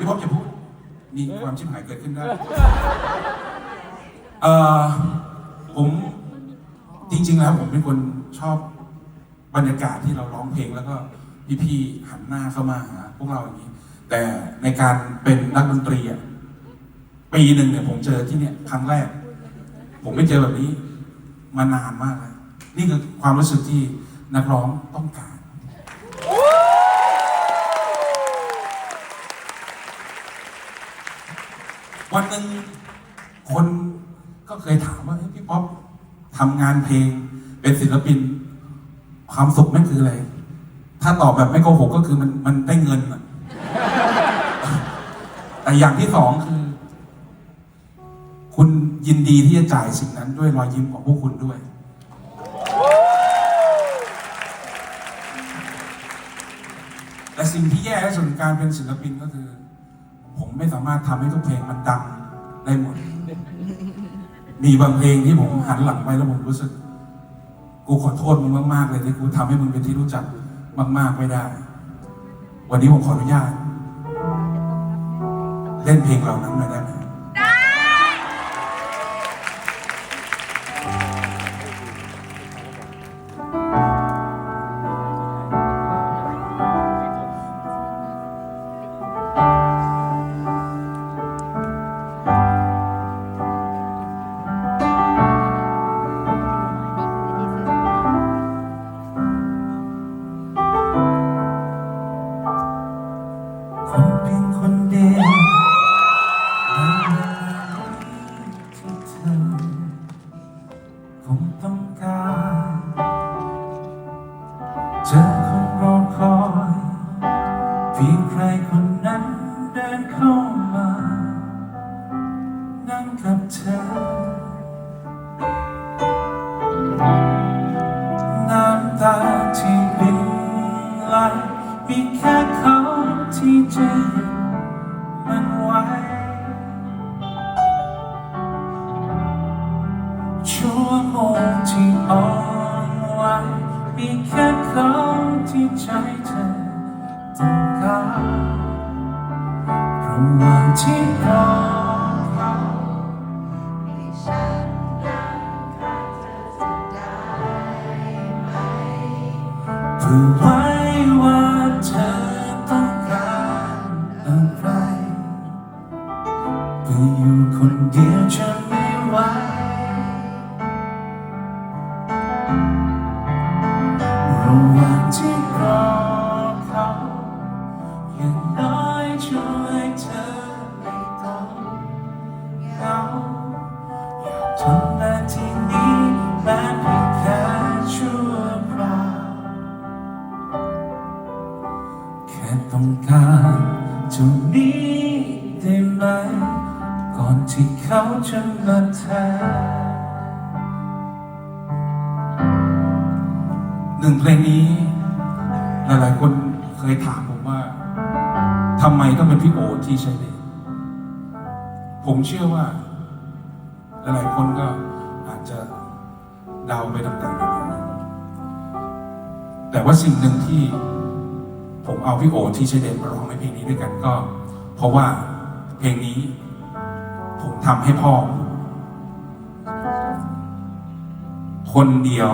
พี่พบอย่าพูด มีความชิบหายเกิดขึ้นได้เอ่อผมจริง ๆ แล้วผมเป็นคนชอบบรรยากาศที่เราร้องเพลงแล้วก็พี่ๆหันหน้าเข้ามาหาพวกเราอย่างนี้ แต่ในการเป็นนักดนตรีอะปีหนึ่งเนี่ยผมเจอที่เนี่ยครั้งแรก ผมไม่เจอแบบนี้มานานมากแล้วนี่คือความรู้สึกที่นักร้องต้องการ วันหนึ่งคนก็เคยถามว่าพี่ป๊อปทำงานเพลง เป็นศิลปิน ความสุขแม่งคืออะไร ถ้าตอบแบบไม่โกหกก็คือมันมันได้เงินอะแต่อย่างที่สองคือ คุณยินดีที่จะจ่ายสิ่งนั้นด้วยรอยยิ้มของพวกคุณด้วย แต่สิ่งที่แย่ที่สุดการเป็นศิลปินก็คือ ผมไม่สามารถทำให้ทุกเพลงมันดังได้หมด มีบางเพลงที่ผมหันหลังไปแล้วผมรู้สึก กูขอโทษมึงมากๆเลยที่กูทำให้มึงเป็นที่รู้จักมากๆไม่ได้ วันนี้ผมขออนุญาต เล่นเพลงเหล่านั้นหน่อยได้ไหม ที่ ที่อ่อนไหวมีแค่เขาที่ใจเธอต้องการระหว่างที่รอเขาให้ฉันนั่งข้างเธอจะได้ไหมเพื่อไว้ว่าเธอต้องการอะไรเพื่ออยู่คนเดียว ต้องการเท่านี้ได้ไหม ก่อนที่เขาจะมาแทนหนึ่งเพลงนี้ หลายๆ คนเคยถามผมว่าทำไมต้องเป็นพี่โอที่ใช้เดชผมเชื่อว่า หลายๆ คนก็อาจจะเดาไปต่างๆนานแต่ว่าสิ่งหนึ่งที่ ผมเอาพี่โอที่ชเดชมาร้องในเพลงนี้ด้วยกันก็ เพราะว่าเพลงนี้ ผมทำให้พ่อ คนเดียว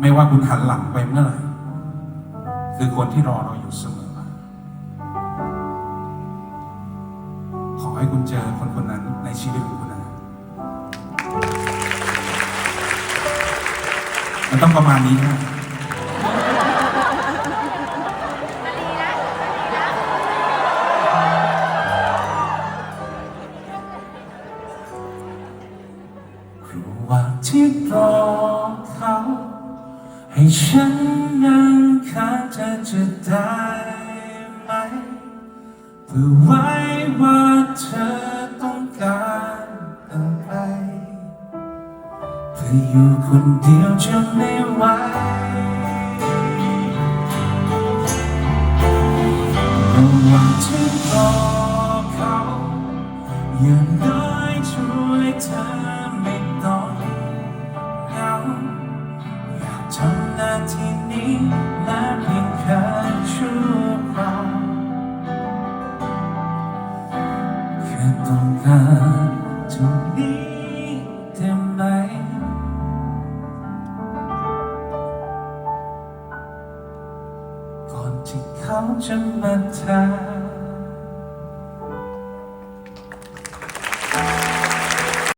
ไม่ว่าคุณหันหลังไปเมื่อไหร่คือคนที่รอเราอยู่เสมอมาขอให้คุณเจอคนคนนั้นในชีวิตของคุณนะมันต้องประมาณนี้นะ ระหว่างที่รอเขา ให้ฉันนั่งข้างเธอจะได้ไหมเพื่อไว้ว่าเธอต้องการอะไรเพื่ออยู่คนเดียวจะไม่ไหวระหว่างที่รอเขาอย่างน้อยช่วยเธอ ต้องการเท่านี้ได้ไหมก่อนที่เขาจะมาทา